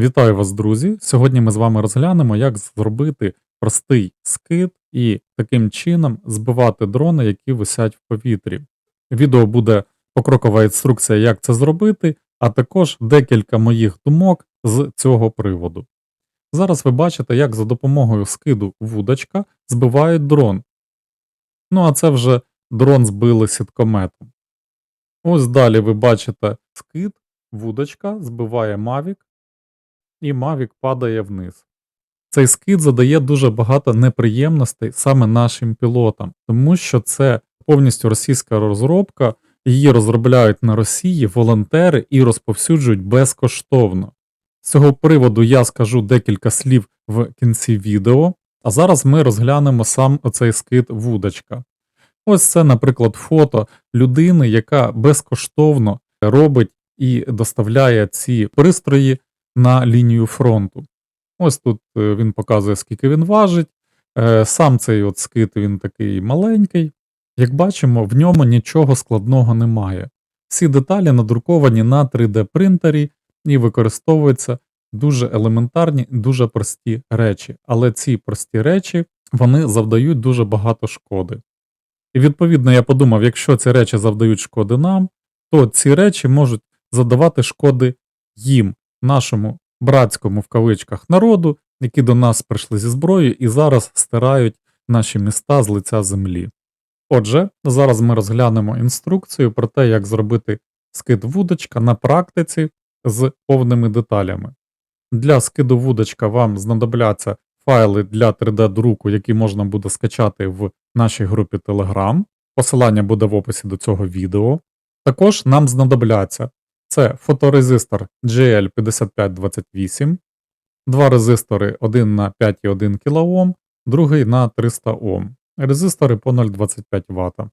Вітаю вас, друзі! Сьогодні ми з вами розглянемо, як зробити простий скид і таким чином збивати дрони, які висять в повітрі. Відео буде покрокова інструкція, як це зробити, а також декілька моїх думок з цього приводу. Зараз ви бачите, як за допомогою скиду вудочка збивають дрон. Ну а це вже дрон збили сіткометом. Ось далі ви бачите скид, вудочка збиває Mavic і Mavic падає вниз. Цей скид задає дуже багато неприємностей саме нашим пілотам, тому що це повністю російська розробка, її розробляють на Росії волонтери і розповсюджують безкоштовно. З цього приводу я скажу декілька слів в кінці відео, а зараз ми розглянемо сам оцей скид вудочка. Ось це, наприклад, фото людини, яка безкоштовно робить і доставляє ці пристрої на лінію фронту. Ось тут е, він показує, скільки він важить. Е, Сам цей от скит він такий маленький. Як бачимо, в ньому нічого складного немає. Всі деталі надруковані на 3D принтері і використовуються дуже елементарні, дуже прості речі. Але ці прості речі вони завдають дуже багато шкоди. І відповідно я подумав, якщо ці речі завдають шкоди нам, то ці речі можуть задавати шкоди їм, нашому братському в кавичках народу, які до нас прийшли зі зброєю і зараз стирають наші міста з лиця землі. Отже, зараз ми розглянемо інструкцію про те, як зробити скид вудочка на практиці з повними деталями. Для скиду вудочка вам знадобляться файли для 3D-друку, які можна буде скачати в нашій групі Telegram. Посилання буде в описі до цього відео. Також нам знадобляться це фоторезистор GL5528, два резистори один на 5,1 кОм, другий на 300 Ом, резистори по 0,25 Вт.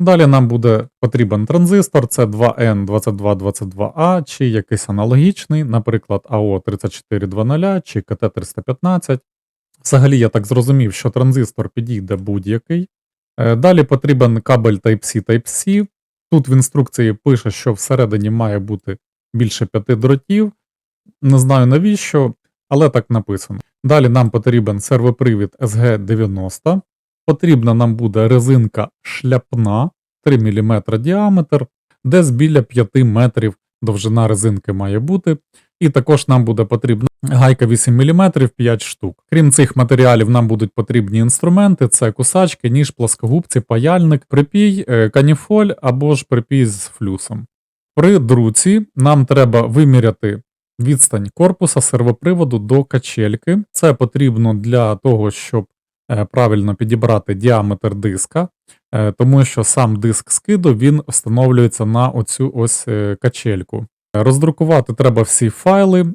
Далі нам буде потрібен транзистор, це 2N2222A чи якийсь аналогічний, наприклад, AO3420 чи KT315. Взагалі, я так зрозумів, що транзистор підійде будь-який. Е, Далі потрібен кабель Type-C Type-C. Тут в інструкції пише, що всередині має бути більше п'яти дротів. Не знаю навіщо, але так написано. Далі нам потрібен сервопривід SG90. Потрібна нам буде резинка шляпна 3 мм діаметр, десь біля 5 метрів довжина резинки має бути. І також нам буде потрібна гайка 8 мм 5 штук. Крім цих матеріалів, нам будуть потрібні інструменти: це кусачки, ніж, плоскогубці, паяльник, припій, е, каніфоль або ж припій з флюсом. При друці нам треба виміряти відстань корпуса сервоприводу до качельки. Це потрібно для того, щоб е, правильно підібрати діаметр диска, е, тому що сам диск скиду він встановлюється на оцю ось качельку. Роздрукувати треба всі файли,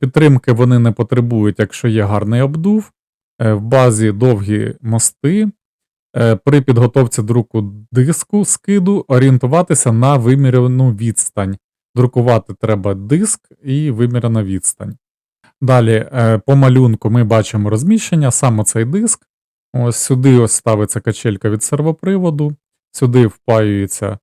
підтримки вони не потребують, якщо є гарний обдув. Е, в базі довгі мости. Е, при підготовці друку диску скиду орієнтуватися на вимірену відстань. Друкувати треба диск і вимірена відстань. Далі, е, по малюнку ми бачимо розміщення, саме цей диск. Ось Сюди ось ставиться качелька від сервоприводу, сюди впаюється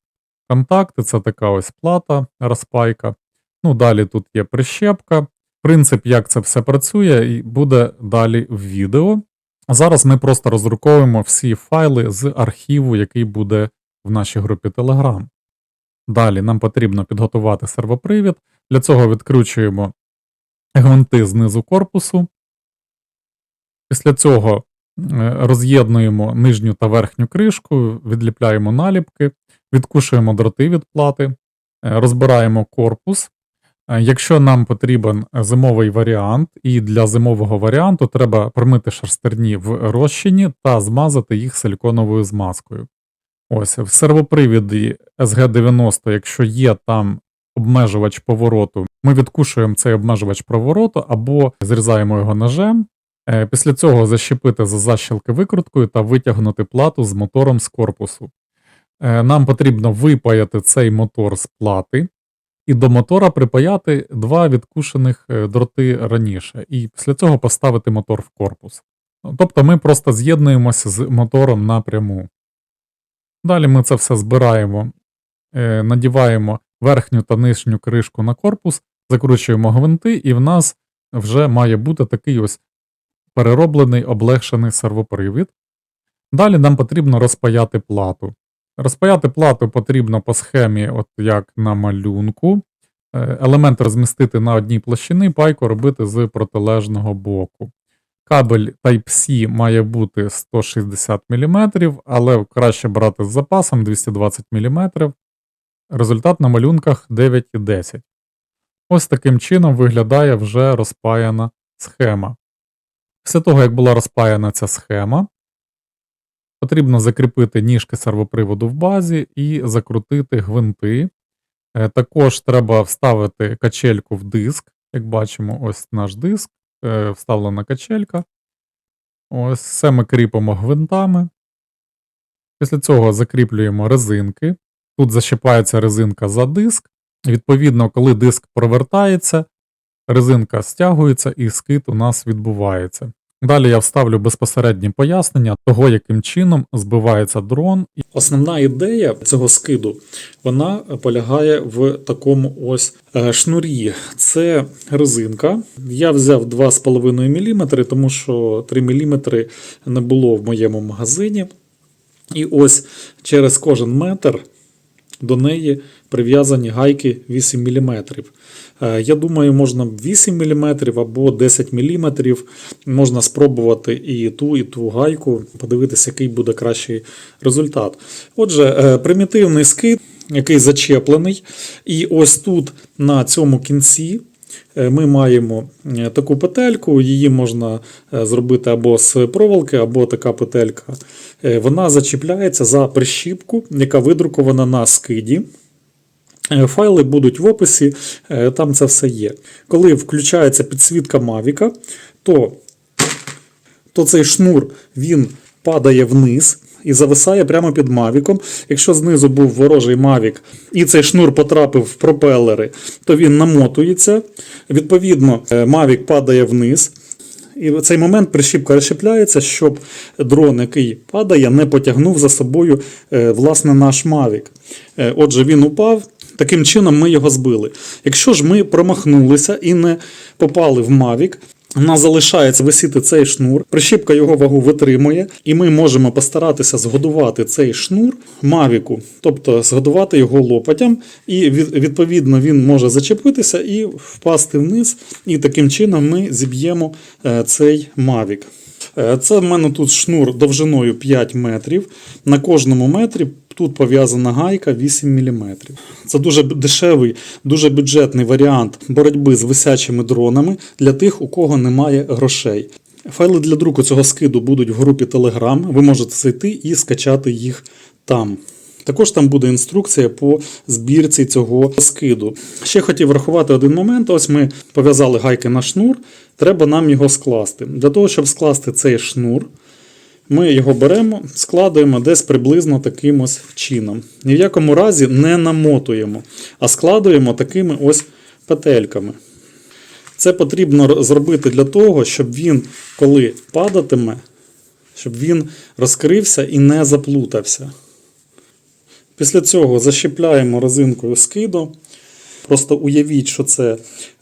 контакти, це така ось плата, розпайка. Ну, Далі тут є прищепка. Принцип, як це все працює, буде далі в відео. Зараз ми просто роздруковуємо всі файли з архіву, який буде в нашій групі Telegram. Далі нам потрібно підготувати сервопривід. Для цього відкручуємо гвинти знизу корпусу. Після цього роз'єднуємо нижню та верхню кришку, відліпляємо наліпки, відкушуємо дроти від плати, е, розбираємо корпус. Е, якщо нам потрібен зимовий варіант, і для зимового варіанту треба промити шарстерні в розчині та змазати їх силіконовою змазкою. Ось В сервопривіді SG90, якщо є там обмежувач повороту, ми відкушуємо цей обмежувач повороту або зрізаємо його ножем, Е, після цього защепити за защілки викруткою та витягнути плату з мотором з корпусу. Е, нам потрібно випаяти цей мотор з плати, і до мотора припаяти два відкушених е, дроти раніше, і після цього поставити мотор в корпус. Тобто ми просто з'єднуємося з мотором напряму. Далі ми це все збираємо, надіваємо верхню та нижню кришку на корпус, закручуємо гвинти, і в нас вже має бути такий ось перероблений облегшений сервопривід. Далі нам потрібно розпаяти плату. Розпаяти плату потрібно по схемі, от як на малюнку. Е, Елемент розмістити на одній площині, пайку робити з протилежного боку. Кабель Type-C має бути 160 мм, але краще брати з запасом 220 мм. Результат на малюнках 9,10. Ось таким чином виглядає вже розпаяна схема. Після того, як була розпаяна ця схема, потрібно закріпити ніжки сервоприводу в базі і закрутити гвинти. Е, Також треба вставити качельку в диск. Як бачимо, ось наш диск, е, вставлена качелька. Ось все ми кріпимо гвинтами. Після цього закріплюємо резинки. Тут защіпається резинка за диск. Відповідно, коли диск провертається, резинка стягується і скид у нас відбувається. Далі я вставлю безпосередні пояснення того, яким чином збивається дрон. Основна ідея цього скиду вона полягає в такому ось е, шнурі. Це резинка. Я взяв 2,5 мм, тому що 3 мм не було в моєму магазині. І ось через кожен метр до неї прив'язані гайки 8 мм. Я думаю, можна 8 мм або 10 мм. Можна спробувати і ту, і ту гайку, подивитися, який буде кращий результат. Отже, е, примітивний скид, який зачеплений. І ось тут на цьому кінці. е, Ми маємо е, таку петельку, її можна е, зробити або з проволоки, або така петелька. Е, Вона зачіпляється за прищіпку, яка видрукована на скиді. Е, Файли будуть в описі, е, там це все є. Коли включається підсвітка Mavic, то, то цей шнур він падає вниз і зависає прямо під Мавіком. Якщо знизу був ворожий Мавік і цей шнур потрапив в пропелери, то він намотується. Відповідно, е, Мавік падає вниз. І в цей момент прищіпка розщепляється, щоб дрон, який падає, не потягнув за собою власне наш. Е, Отже, він упав. Таким чином ми його збили. Якщо ж ми промахнулися і не попали в Mavic, у нас залишається висіти цей шнур, прищіпка його вагу витримує, і ми можемо постаратися згодувати цей шнур Мавіку, тобто згодувати його лопатям, і відповідно він може зачепитися і впасти вниз. І таким чином ми зіб'ємо е, цей Mavic. Е, Це в мене тут шнур довжиною 5 метрів. На кожному метрі тут пов'язана гайка 8 мм. Це дуже дешевий, дуже бюджетний варіант боротьби з висячими дронами для тих, у кого немає грошей. Файли для друку цього скиду будуть в групі Telegram. Ви можете зайти і скачати їх там. Також там буде інструкція по збірці цього скиду. Ще хотів врахувати один момент. Ось ми пов'язали гайки на шнур, треба нам його скласти. Для того, щоб скласти цей шнур, ми його беремо, складуємо десь приблизно таким ось чином. Ні в якому разі не намотуємо, а складуємо такими ось петельками. Це потрібно зробити для того, щоб він, коли падатиме, щоб він розкрився і не заплутався. Після цього защіпляємо резинкою скиду. Просто уявіть, що це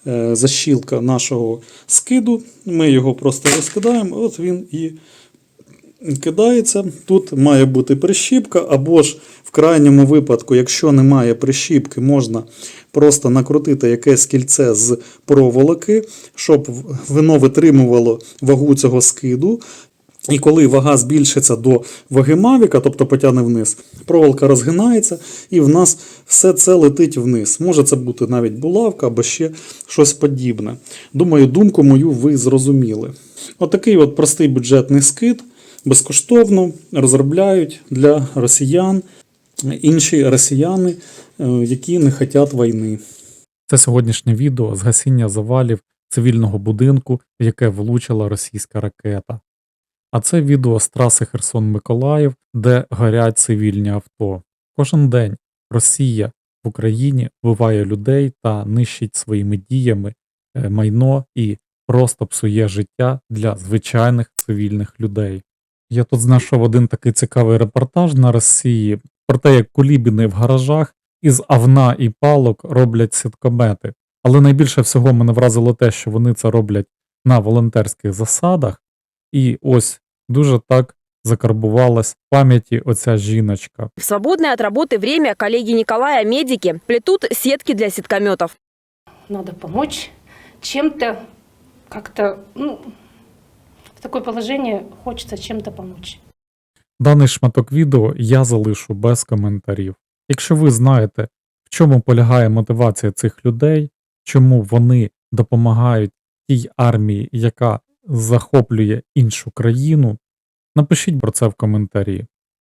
е, защілка нашого скиду. Ми його просто розкидаємо, от він і кидається. Тут має бути прищіпка, або ж в крайньому випадку, якщо немає прищіпки, можна просто накрутити якесь кільце з проволоки, щоб воно витримувало вагу цього скиду. І коли вага збільшиться до ваги Мавіка, тобто потягне вниз, проволока розгинається, і в нас все це летить вниз. Може це бути навіть булавка або ще щось подібне. Думаю, думку мою ви зрозуміли. Отакий от простий бюджетний скид безкоштовно розробляють для росіян інші росіяни, е, які не хочуть війни. Це сьогоднішнє відео з гасіння завалів цивільного будинку, в яке влучила російська ракета. А це відео з траси Херсон-Миколаїв, де горять цивільні авто. Кожен день Росія в Україні вбиває людей та нищить своїми діями е, майно і просто псує життя для звичайних цивільних людей. Я тут знайшов один такий цікавий репортаж на Росії про те, як кулібіни в гаражах із авна і палок роблять сіткомети. Але найбільше всього мене вразило те, що вони це роблять на волонтерських засадах, і ось дуже так закарбувалась в пам'яті оця жіночка. В свободное от работы время коллеги Николая, медики, плетут сетки для сеткометов. надо помочь чем-то, как-то, ну, в такое положение хочется чем-то помочь. Даний шматок відео я залишу без коментарів. Якщо ви знаєте, в чому полягає мотивація цих людей, чому вони допомагають тій армії, яка захоплює іншу країну, напишіть про це в коментарі.